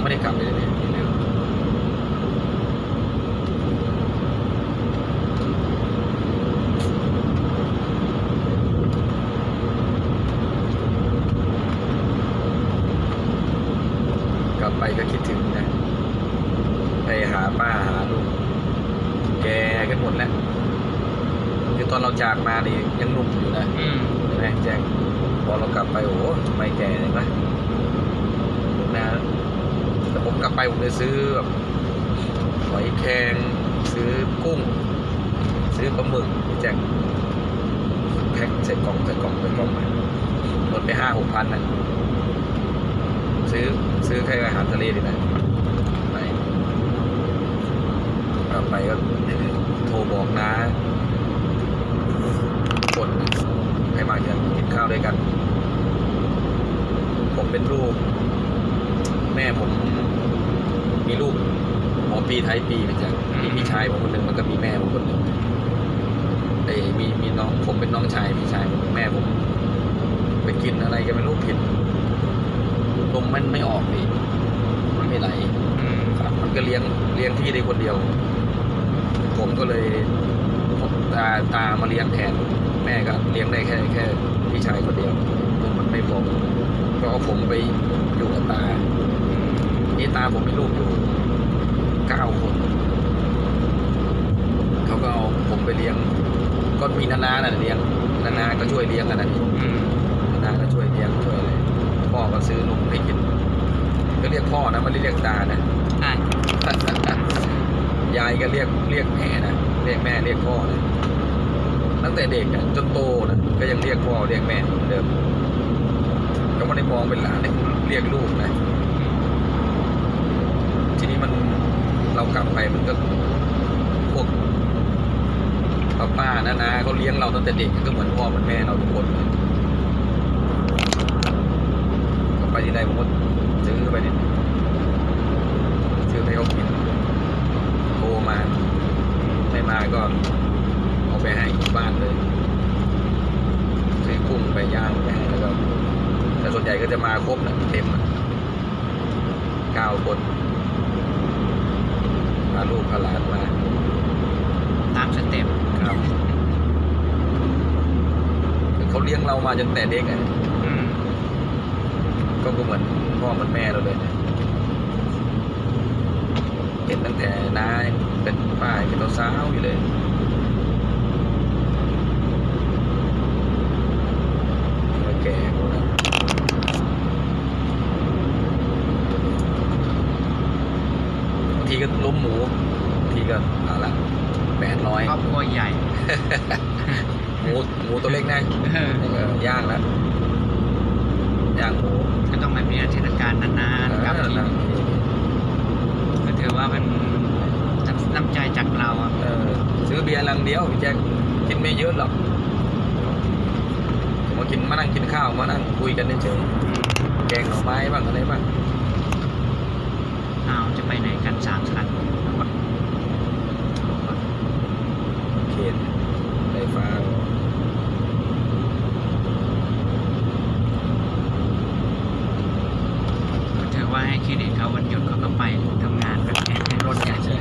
ังไม่ได้กลับเลยเนี่ยกลับไปก็คิดถึงนะ ไปหาป้าหาลูกแกกันหมดแล้วคือตอนเราจากมานี่ยังหนุ่มอยู่นะใช่ไหมแจ็คพอเรากลับไปโอ้ทำไมแกเลย่างนะ กลับไปผมจะซื้อแบบหอยแครงซื้อกุ้ง ซื้อปลาหมึกแจ็คแพ็คใส่กล่องใส่กล่องใส่กล่องมาหมดไปห้าหกพันนะซื้อซื้อแค่อาหารทะเลดีนะไปกลับไปก็โทรบอกนะกดให้มากินกินข้าวด้วยกัน ผมเป็นลูก แม่ผม มีลูกหมอปีไทยปีไปจ้ะมีพี่ชายผมคนหนึ่งมันก็มีแม่ผมคนหนึ่งเอ้ยมีมีน้องผมเป็นน้องชายพี่ชายผมแม่ผมไปกินอะไรกันไม่รู้ผิดนมมันไม่ออกดิมันไม่ไหลอืมครับมันก็เลี้ยงเลี้ยงพี่ได้คนเดียว ผมก็เลยผมตาตามาเลี้ยงแทนแม่ก็เลี้ยงได้แค่แค่พี่ชายคนเดียวนมมันไม่พอก็เอาผมไปอยู่กับตา นี่ตาผมมีลูกอยู่เก้าคนเขาก็เอาผมไปเลี้ยง ก็มีนานาน่ะเลี้ยงนานาก็ช่วยเลี้ยงกันนะพี่อืมนานาก็ช่วยเลี้ยงช่วยอะไรพ่อก็ซื้อนมให้กินก็เรียกพ่อนะไม่ได้เรียกตานะใช่ยายก็เรียกเรียกแม่นะเรียกแม่เรียกพ่อนะตั้งแต่เด็กอะจนโตนะก็ยังเรียกพ่อเรียกแม่เหมือนเดิมก็ไม่ได้มองเป็นหลานเนี่ยเรียกลูกนะที นี้มันเรากลับไปมันก็พวกป้าป้านานาเขาเลี้ยงเราตั้งแต่เด็กก็เหมือนพ่อเหมือนแม่เราทุกคนกลับไปที่ใดผมก็ซื้อไปดิซื้อให้เขากินโทรมาไม่มาก็เอาไปให้บ้านเลยซื้อกุ้งไปย่างไปให้แล้วก็แต่ส่วนใหญ่ก็จะมาครบนะเต็มเก้าคนาลูกพาหลานมาตามสเต็ปครับเขาเลี้ยงเรามาจนแต่เด็กอะอืมก็ก็เหมือนพ่อเหมือนแม่เราเลยนะเห็นตั้งแต่น้าเป็นป้าเป็นสาวๆอยู่เลยแล้วแก่หมดแล้วบางที ก็ล้มหมูบางทีก็เอาละแปดร้อยครอบครัวใหญ่ หมูหมูตัวเล็กนะเออเออย่างแล้วย่างหมูก็ต้องแบบนี้เทศกาลนานๆครับเออทีนะก็ถือว่าเป็นน้ำใจจากเราอะเออซื้อเบียร์ลังเดียวพี่แจ็คกินไม่เยอะหรอกมากินมานั่งกินข้าวมานั่งคุยกันเฉยๆแกงหน่อไม้บ้างอะไรบ้าง เราจะไปไหนกันสามคันเขตไฟฟ้าก็ถือว่าให้เครดิตเขาวันหยุดเขาก็ไปทำงานแบบแข่รถกัน